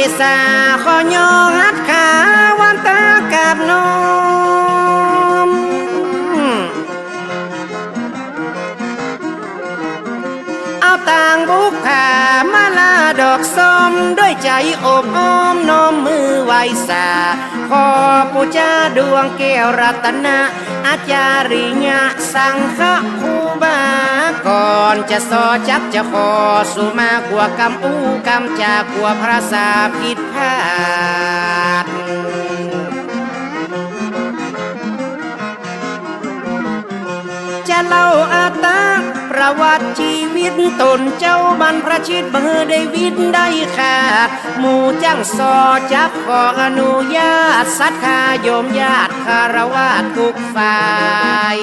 สาวเกษาขอยอหัดขาวันตากับน้อมเอาต่างบุกผ่ามาลาดอกส้มด้วยใจอบอ้อมน้อมมือไหวสาขอปูจาดวงแก้วรัตนะ อาจาริยะสังฆคูบา ก่อนจะสอจับจะขอสุมากว่ากำอู้กำจากกว่าพระสาผิดพลาดจะเล่าอาตาประวัติชีวิตตนเจ้าบรรพชิตเบอร์ได้วิทย์ได้ขาด หมู่จังสอจับขออนุญาตสัทธาโยมญาติคารวะทุกฝ่าย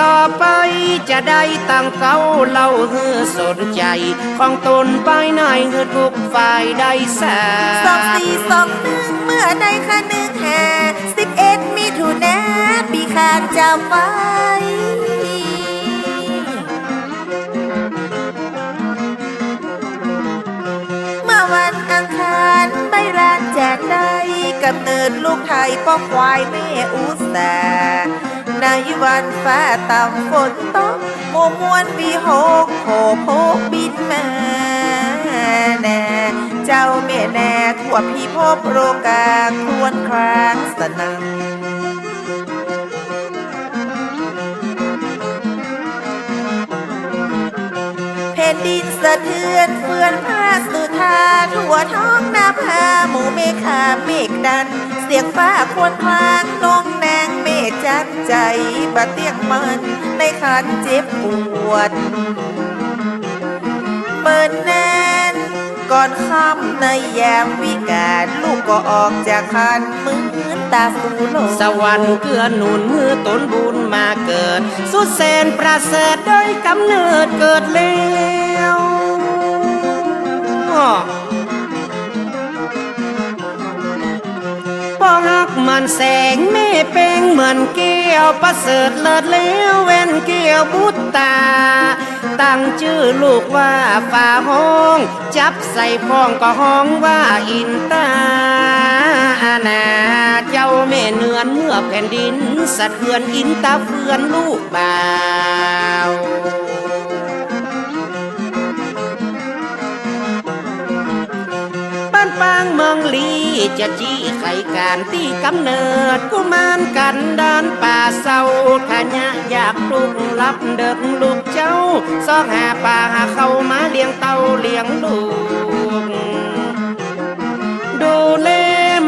ต่อไปจะได้ตั้งเก้าเล่าเฮือสนใจ ของตนไปไหนเฮือทุกฝ่ายได้แสาสองสี่สองหนึ่งเมื่อใดคะหนึ่งแห่สิบเอ็ดมิถุนาปีขานจะไฟเมื่อวันอังคารใบรานแจกได้กำเนิดลูกไทยป้อควายแม่อุตสา ในวันฟ้าต่ำฝนตกโมวมวนปีหกโผโพกบินมาแน่เจ้าแม่แน่ทั่วพี่พบโรกาควรครางสนังแผ่นดินสะเทือนเฟื่อนผ้าสุธาทั่วท้องนาภาหมู่เมฆาเมฆดัน เสียงฟ้าควรคลางนองแนงเม จัดใจบะเตียงมันในขันเจ็บปวดเปิดแน่นก่อนค่ำในแยามวิกาลลูกก็ออกจากคันมือนตาสูโลสวรรค์เกื้อหนุนมือตนบุญมาเกิด สุดแสนประเสริฐด้กำเนิดเกิดแล้ว ปอฮักมันแสงแม่เป้งเหมือนเกี้ยวประเสริฐเลิศแล้วเว้นเกี้ยวบุตตา ตั้งชื่อลูกว่าฝ่าห้อง จับใส่พ้องก็ห้องว่าอินตาอาณาเจ้าแม่เนือนเมื่อแผ่นดิน สะเทือนอินตาเฟือนลูกบ่าว ลีจะจี้ไข่การที่กำเนิดกุมารกันดานป่าเศร้าขะยะอยากปลุกรับเดิกลูกเจ้าซอกหาป่าหาเข้ามาเลี้ยงเต้าเลี้ยงลูกดูแล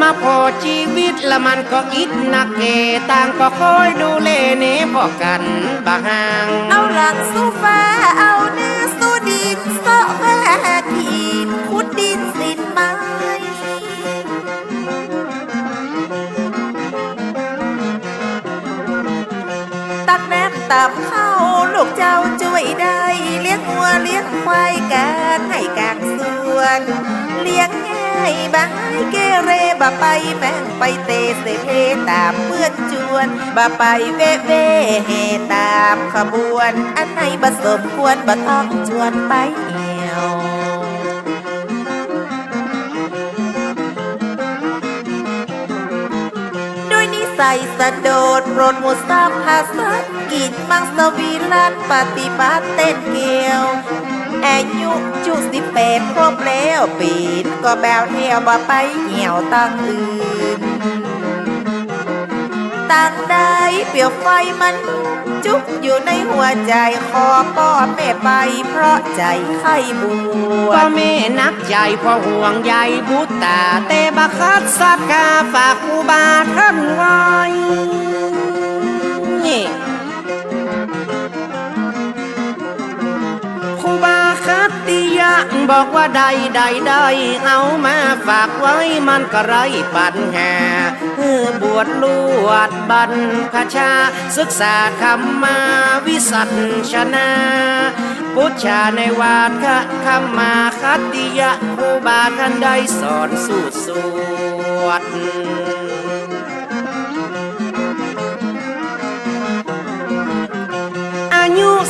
มาพอชีวิตละมันก็อิดนักเกต่างก็คอยดูแลเนพอกันบางห่างเอาหลังสู้ฟ้าเอาหน้าสู้ดินเสาะแม่ทีขุดดินสินม้ตั ตามเข้าลูกเจ้าช่วยได้เลี้ยงวัวเลี้ยงควายกันให้กางสวน เลี้ยงง่ายบายเกเรบ่ไปแมงไปเตเสเพตามเพื่อนจวนบ่ไปเวเวเฮตามขบวน อันไหนบ่สมควรบ่ต้องชวนไปเอี่ยวด้วยนิสัยสะโดดโปรดหมุสาพาสัก กินมังสวิรัตปฏิบัติเต้นเกลียวอายุจุสิบแปดครบแล้วปีนก็แบวเที่ยวบ่ไปเหี่ยวตั้งอื่นต่างใดเปลี่ยวไฟมันจุกอยู่ในหัวใจขอป้อแม่ไปเพราะใจไข้บวพ่อแม่นักใจพ่อห่วงใยบุตรตาเตบักคัดสักกาฝากครูบาท่านไว้ ยะบอกว่าใดใดใดเอามาฝากไว้มันก็ไรปัญหาเออบวชลวดบรรพชา ศึกษาคำมาวิสัชนาพุทธาในวาทะคำมาคัตติยะครูบาท่านได้สอนสูตรสวด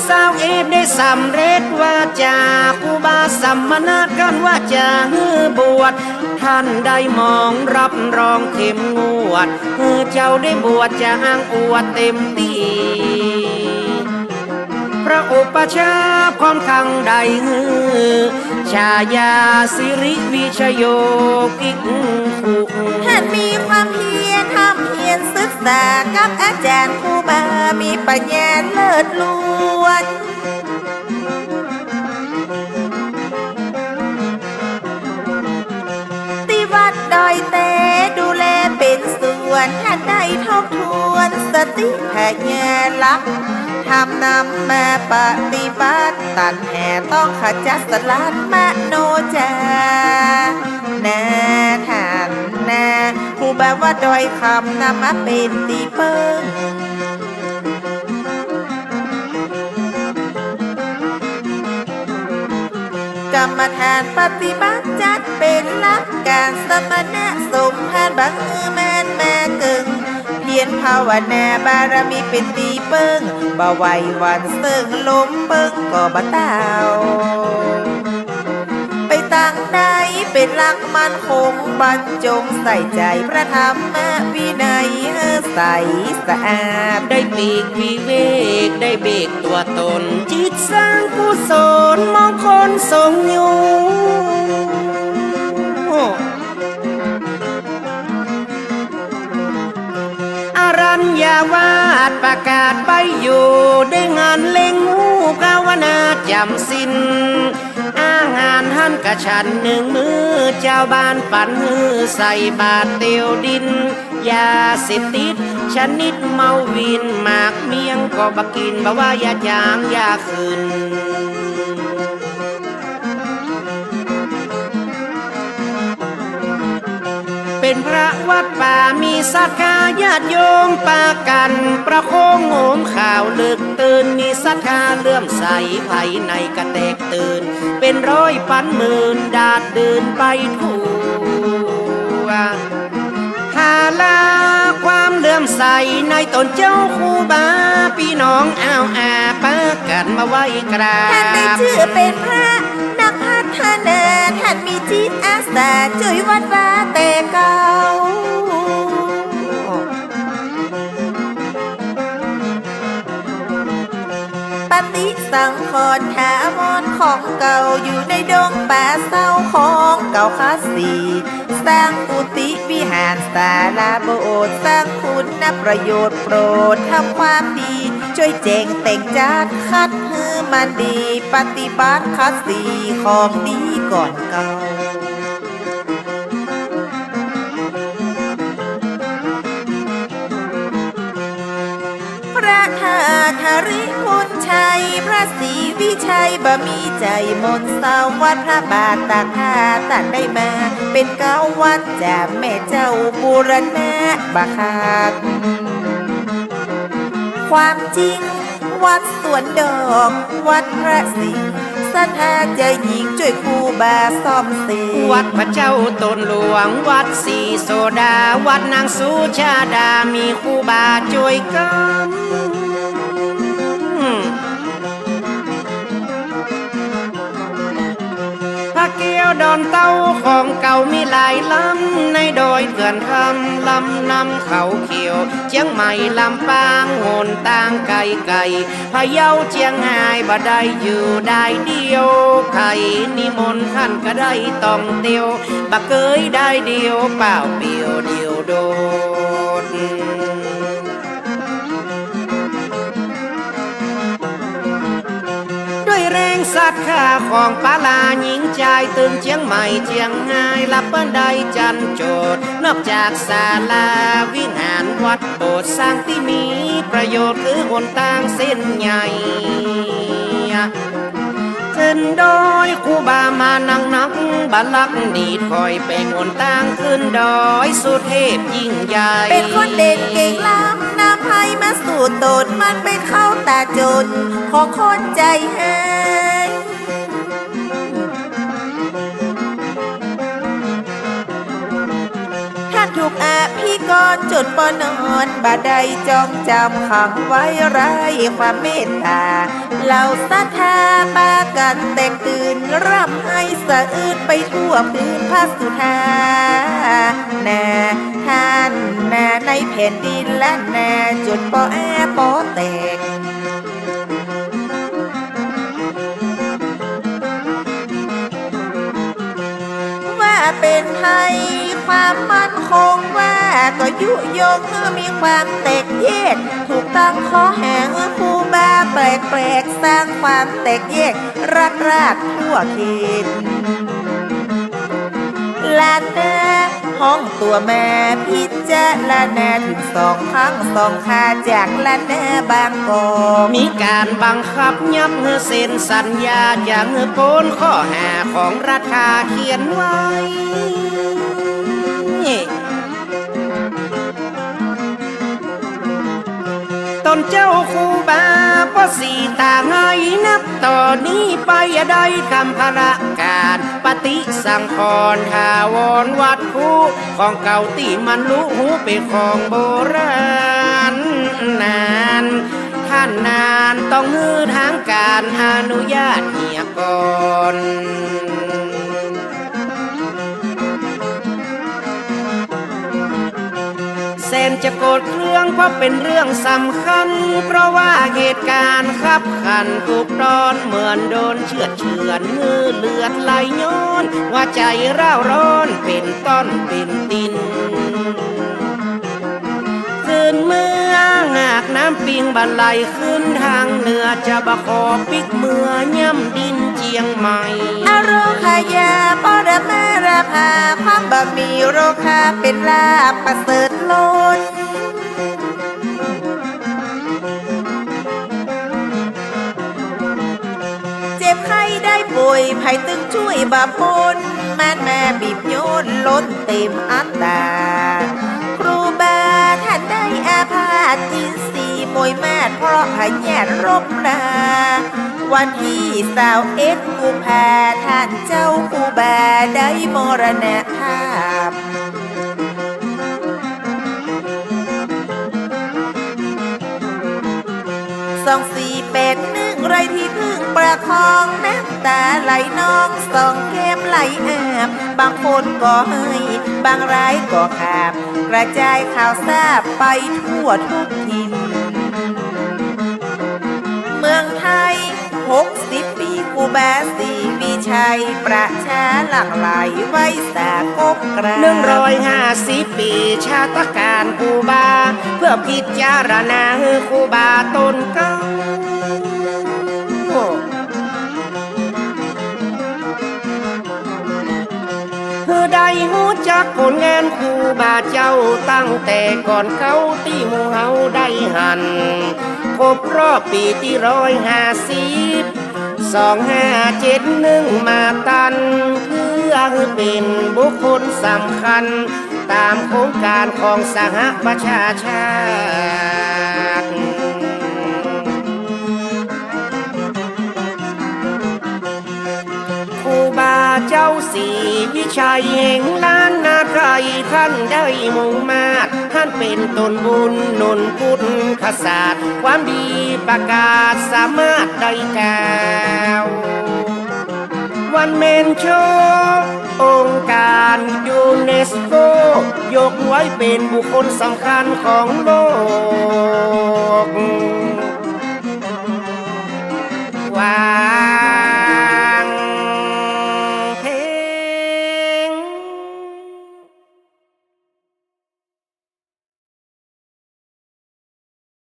สาวเอดได้สำเร็จว่าจาคูบาสัมมนากันว่าจะฮือบวชท่านได้มองรับรองเข็มงวดเออเจ้าได้บวชจะอ้างอวดเต็มที่ พระอุปชาย์พร้อมขังใดฮือชายาสิริวิชโยกิกขุท่านมีความเพียรทำเพียรศึกษากับอาจารย์ครูบา มีปัญญาเลิศล้วนที่วัดดอยเตดูแลเป็นส่วนท่านได้ทบทวนสติแผ่แง่ลักษ ทำนำแมาปฏิบัติตันแห่ต้องขจัดสลัดมโนจานาทานนาครูบาว่าดอยคำนำมาเป็นตีเปิ้งกรรมฐานปฏิบัติจัดเป็นหลักการสมณะสมภารบังเออแมนแม่กึ่ง พียรภาวนาบารมีเป็นตีเปิ้งบ่ไหวหวันเสิ่งลมเปิ้งก็บ่เต้าไปต่างใดเป็นหลักมันคงบรรจงใส่ใจพระธรรมวินัยให้ใสสะอาดได้ปีกวิเวกได้เบกตัวตน จิตสร้างกุศลมองคนทรงอยู่ กาศไปอยู่ได้งานเล็งหูกาวนาจำสินอางานหันกระชันหนึ่งมือเจ้าบ้านปันมือใส่บาทเตียวดินยาเสพติดชนิดเมาวินหมากเมียงก็บกินบ่ว่าอยาจางอยาคืน เป็นพระวัดป่ามีศรัทธาญาติโยมปากัน ประโคงโงมข่าวลึกตื่นมีศรัทธาเลื่อมใสภายในกระแตกตื่น เป็นร้อยปันหมื่นดาดเดินไปทั่วหาลาความเลื่อมใสในตนเจ้าครูบาพี่น้องอ้าวอาปากันมาไว้กราบท่านได้ชื่อเป็นพระนักพัฒนาานมีจิตอาสาช่วยวัดว่าแต่เก่าปฏิสังขรณ์ถาวรของเก่าอยู่ในดงป่าเศร้าของเก่าคาสีสร้างกุฏิวิหารศาลาโบสถ์สร้างคุณประโยชน์โปรดทำความดี ช่วยเจงแต่งจัดคัดฮือมันดีปฏิบัติคลาสสีของดีก่อนเก่าพระธาธริพุนชัย พระศรีวิชัยบะมีใจมนต์สาวัดพระบาทตาก้าตัดได้มา เป็นเก้าวัดจากแม่เจ้าบูรณะบาคาด ความจริง วัดสวนดอก วัดพระศรีสัทธาใจหญิงช่วยครูบาซ่อมเสียวัดพระเจ้าตนหลวง วัดสีโซดา วัดนางสุชาดา มีครูบาช่วยกัน ดอนเต้าของเก่ามีหลายลำในดอยเถื่อนคำลำนำเขาเขียว เชียงใหม่ลำปางโหนต่างไก่ไก่พะเยาเชียงหายบ่ได้อยู่ได้เดียวไข่นิมนต์ท่านก็ได้ต้องเตียวบักเกยได้เดียวเปล่าเปลี่ยวเดียวโด แรงศรัทธาของปลาหญิงใจตึงเชียงใหม่เชียงรายลับเปิ้นใดจันโจทย์นอกจากศาลาวิหารวัดโบสถ์สร้างที่มีประโยชน์คือหนทางเส้นใหญ่ขึ้นดอยคูบามานังนักบัลลักดีดคอยเป็นหนทางขึ้นดอยสุเทพยิ่งใหญ่ เป็นคนเด่นเก่งลา ตนมันเป็นเข้าตาจนของคนใจหายท่านถูกอาพี่กก่อนจนปนอนบาดใดจองจำขังไว้ไรความเมตตาเหล่าศรัทธาปากันแตกตื่นร่ำให้สะอื้นไปทั่วพื้นภาสุธานาท่านนา ในแผ่นดินและแนาจนปอแอปอแตกว่าเป็นไทยความมั่นคงว่าก็ยุยงมีความแตกแยกถูกตั้งข้อแห่งครูบาแปลกแปลกๆสร้างความแตกแยกรักรากทั่วเขตลานนา ห้องตัวแม่พิจารณาถึงสองครั้งสองคาจากลานนาบางกอกมีการบังคับยับเซ็นสัญญาอย่างโปนข้อหาของราคาเขียนไว้ตนเจ้าคูบาก็สีต่างนับต่อนนี้ไปอย่าได้ทำภารการ ฏิสังขรทาวรวัดคูของเก่าตีมันรู้หูเป็นของโบราณนานท่านนานต้องฮือทางการอนุญาตเหียก่อน จะโกรธเครื่องเพราะเป็นเรื่องสำคัญ เพราะว่าเหตุการณ์ขับขันถูกตอนเหมือนโดนเชือดเฉือนมือเลือดไหลย้อน ว่าใจร้าวร้อนเป็นต้นเป็นตินขึ้นเมื่อหากน้ำปิงบันไหลขึ้นทางเหนือจะบะขอปิกเมื่อย่ำดินเจียงใหม่อโรคายาปอระมาราภาความบะมีโรคาเป็นลาบประเสริฐล้น ยภัยตึงช่วยบาปนแม่แม่บีบโยนล้นเต็มอัตตาครูบาท่านได้อาพาธจินสีมวยแมาดเพราะพยแยดรบนาวันที่สาวเอ็ดกูแพาท่านเจ้าครูบาได้มรณภาพสองสี่เป็ดหนึ่งไรที่พึ่งประคองน้ำตาไหลน้องสองแก้มไหลอาบบางคนก็ให้บางรายก็ขาบ กระจายข่าวทบไปทั่วทุกทินเมืองไทยหกสิบปีกูแบสีมีชัย ประชาหลั่งไหลไว้สากบกราหนึ่งร้อยห้าสิบปีชาตการครูบา เพื่อพิจารณาคูบาต้นเก้า ผลงานครูบาเจ้าตั้งแต่ก่อนเขาที่มู่เฮาได้หันครบรอบปีที่ร้อยห้าสิบสองห้าเจ็ดหนึ่งมาตัน เพื่อเป็นบุคคลสำคัญ ตามโครงการของสหประชาชาติ เจ้าสีวิชัยแห่งล้านนาไพรท่านได้มุ่งมาท่านเป็นตนบุญนนพุทธศาสตร์ความดีประกาศสามารถได้แก้ววันเมนโชองค์การยูเนสโก ยกไว้เป็นบุคคลสำคัญของโลกว้า